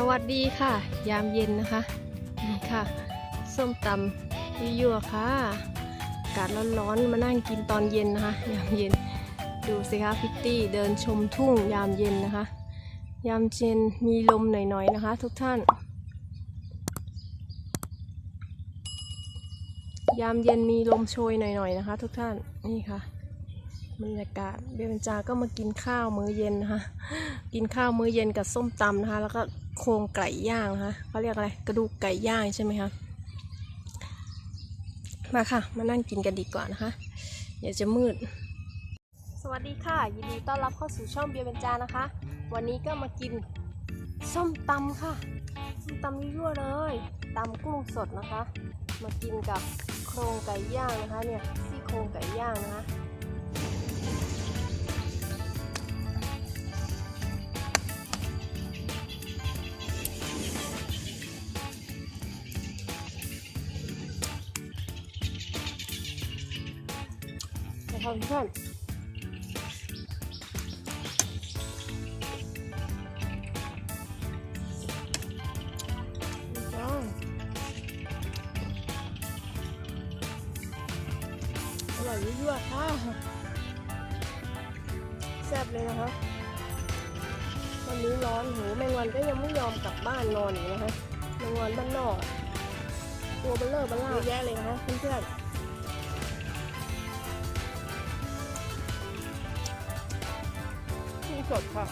สวัสดีค่ะ ยามเย็นนะคะนี่ค่ะ ส้มตำยั่วค่ะ อากาศร้อนๆมานั่งกินตอนเย็นนะคะ ยามเย็น ดูสิคะพิตตี้เดินชมทุ่งยามเย็นนะคะ ยามเย็นมีลมหน่อยๆนะคะ ทุกท่าน ยามเย็นมีลมโชยหน่อยๆนะคะ ทุกท่านนี่ค่ะ บรรยากาศเบญจาก็มากินข้าวมื้อเย็นนะคะกินข้าวมื้อเย็นกับส้มตำนะคะ แล้วก็โครงไก่ย่างนะคะเขาเรียกอะไรกระดูกไก่ย่างใช่ไหมคะมาค่ะ มานั่งกินกันดีกว่านะคะเดี๋ยวจะมืด สวัสดีค่ะ ยินดีต้อนรับเข้าสู่ช่องเบียร์เบญจานะคะ วันนี้ก็มากินส้มตำค่ะส้มตำยั่วเลยตำกุ้งสดนะคะ มากินกับโครงไก่ย่างนะคะเนี่ยซี่โครงไก่ย่างนะคะ นะครับเพื่อนอร่อยยั่วค่ะแซ่บเลยนะคะวันนี้ร้อนหูแมงวันก็ยังไม่ยอมกลับบ้านนอนอยู่นะคะแมงวันบ้านนอก ตัวเบลเลอร์เบลล่าเยอะแยะเลยนะคะเพื่อน สดค่ะ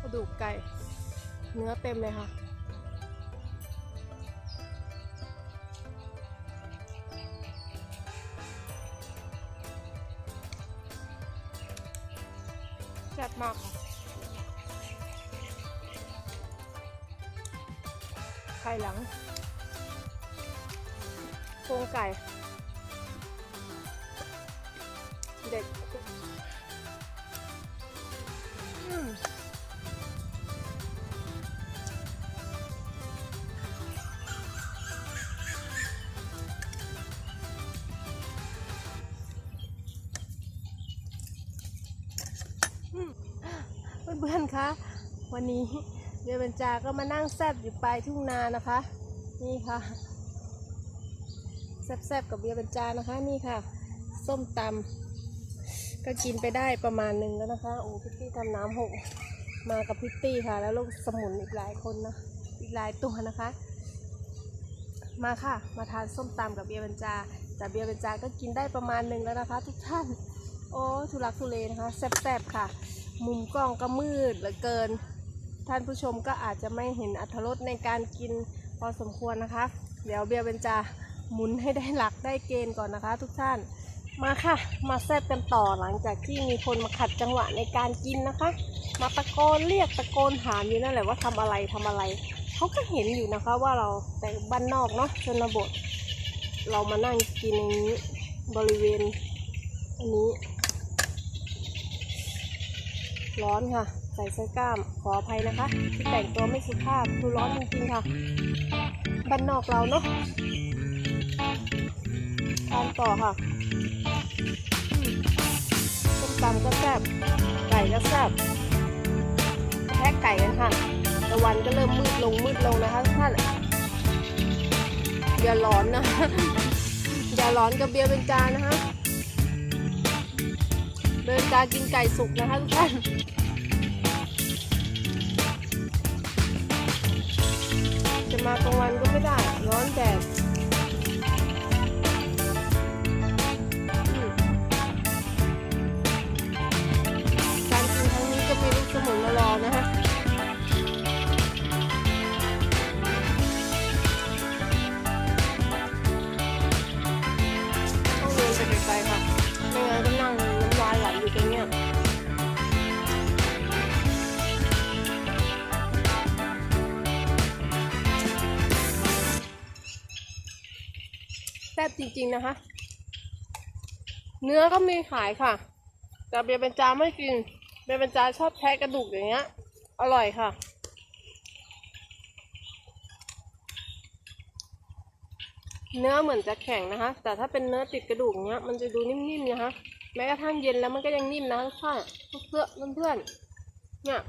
กระดูกไก่ เนื้อเต็มเลยค่ะแซ่บมากค่ะไข่หลังโครงไก่ เด็ดอืมอืมเพื่อนๆ คะ วันนี้เบียร์เบญจาก็มานั่งแซบอยู่ปลายทุ่งนานะคะ นี่ค่ะ แซบๆ กับเบียร์เบญจานะคะ นี่ค่ะ ส้มตำ ก็กินไปได้ประมาณหนึ่งแล้วนะคะ โอ้พิตตี้ทำน้ำหกมากับพิตตี้ค่ะ แล้วลูกสมุนอีกหลายคนนะ อีกหลายตัวนะคะ มาค่ะ มาทานส้มตำกับเบียร์บรรจา แต่เบียร์บรรจาก็กินได้ประมาณหนึ่งแล้วนะคะ ทุกท่าน โอ้ทุลักทุเลนะคะแซ่บๆค่ะ มุมกล้องก็มืดเหลือเกิน ท่านผู้ชมก็อาจจะไม่เห็นอัธรสในการกินพอสมควรนะคะ เดี๋ยวเบียร์เบญจาหมุนให้ได้หลักได้เกณฑ์ก่อนนะคะ ทุกท่าน มาค่ะ มาแซ่บกันต่อหลังจากที่มีคนมาขัดจังหวะในการกินนะคะ มาตะโกนเรียกตะโกนถามอยู่นั่นแหละว่าทำอะไรทำอะไร เขาก็เห็นอยู่นะคะว่าเราแต่บ้านนอกเนาะชนบท เรามานั่งกินอย่างนี้บริเวณอันนี้ ร้อนค่ะ ใส่เสื้อกล้ามขออภัยนะคะ ที่แต่งตัวไม่สุภาพคือร้อนจริงๆค่ะบ้านนอกเราเนาะทานต่อค่ะ ส้มตำก็แซ่บไก่ก็แซ่บแพ็กไก่กันค่ะตะวันก็เริ่มมืดลงมืดลงนะคะทุกท่านอย่าร้อนนะอย่าร้อนกับเบียร์เป็นจานนะคะเดินจากินไก่สุกนะคะทุกท่านจะมากลางวันก็ไม่ได้ ร้อนแดด จริง ๆนะคะ เนื้อก็มีขายค่ะ แต่เบียร์เป็นจาไม่กิน เบียร์เป็นจาชอบแทะกระดูกอย่างเงี้ย อร่อยค่ะ เนื้อเหมือนจะแข็งนะคะ แต่ถ้าเป็นเนื้อติดกระดูกเนี้ย มันจะดูนิ่มๆนะคะ แม้กระทั่งเย็นแล้วมันก็ยังนิ่มนะทุกท่านเพื่อนเพื่อนเนี่ย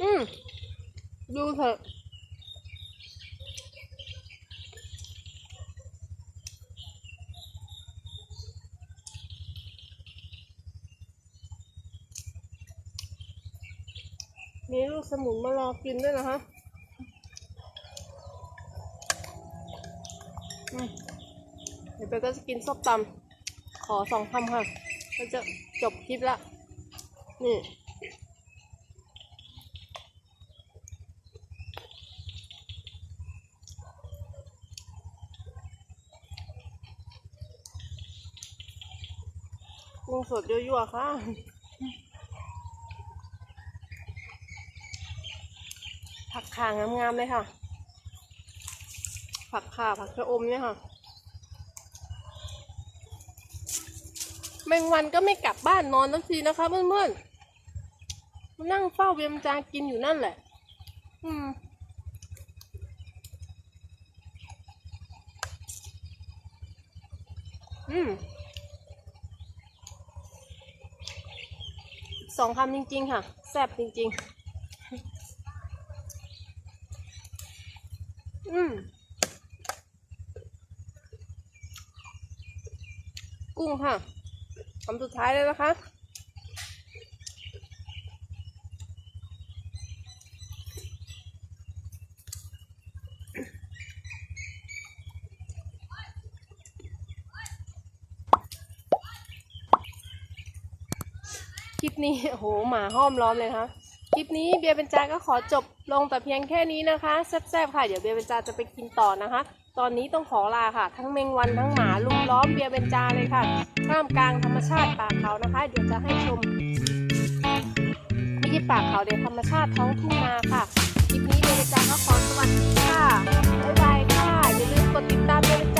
อืมดูเถอะมีลูกสมุนมารอกินด้วยนะคะอืมเดี๋ยวไปก็จะกินส้มตำขอสองคำค่ะ ก็จะจบคลิปละ นี่ กุ้งสดยั่วๆค่ะผักขางามๆเลยค่ะ ผักข่าผักชะอมเนี่ยค่ะ แมงวันก็ไม่กลับบ้านนอนทันทีนะคะเพื่อนๆมานั่งเฝ้าเบียมจากินอยู่นั่นแหละ อืมอืม สองคำจริง ๆ ค่ะ แซ่บจริง ๆ อืมกุ้งค่ะคำสุดท้ายเลยนะคะ คลิปนี้โหหมาห้อมล้อมเลยค่ะคลิปนี้เบียร์เบญจาก็ขอจบลงแต่เพียงแค่นี้นะคะแซ่บๆค่ะ เดี๋ยวเบียร์เบญจาจะไปกินต่อนะคะ ตอนนี้ต้องขอลาค่ะ ทั้งแมงวันทั้งหมาลุมล้อมเบียร์เบญจาเลยค่ะท่ามกลางธรรมชาติป่าเขานะคะ เดี๋ยวจะให้ชมไม่ใช่ป่าเขาเดี๋ยวธรรมชาติท้องทุ่งนาค่ะคลิปนี้เบียร์เบญจาก็ขอสวัสดีค่ะบ๊ายบายค่ะอย่าลืมกดติดตามเบียร์เบนจา